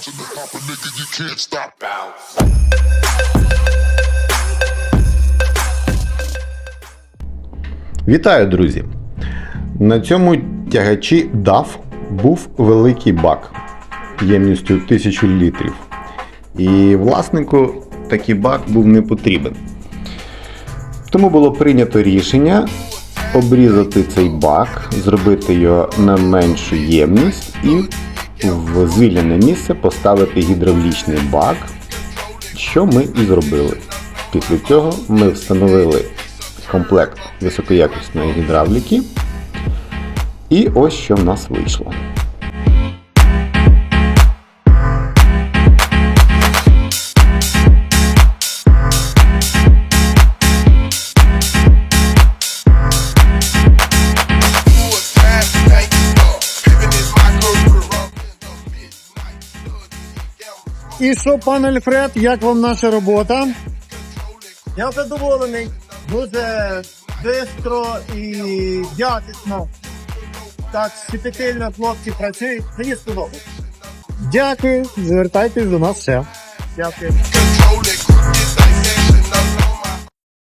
bouncing the pop a nigga, you can't stop. Bounce. Вітаю, друзі! На цьому тягачі DAF був великий бак ємністю 1000 літрів. І власнику такий бак був не потрібен. Тому було прийнято рішення обрізати цей бак, зробити його на меншу ємність і в звільнене місце поставити гідравлічний бак, що ми і зробили. Після цього ми встановили комплект високоякісної гідравліки. І ось що в нас вийшло. І що, пан Альфред, як вам наша робота? Я задоволений. Дуже швидко і якісно. Так, щепетильно хлопці працюють. Мені сподобалось. Дякую. Звертайтесь до нас ще. Дякую.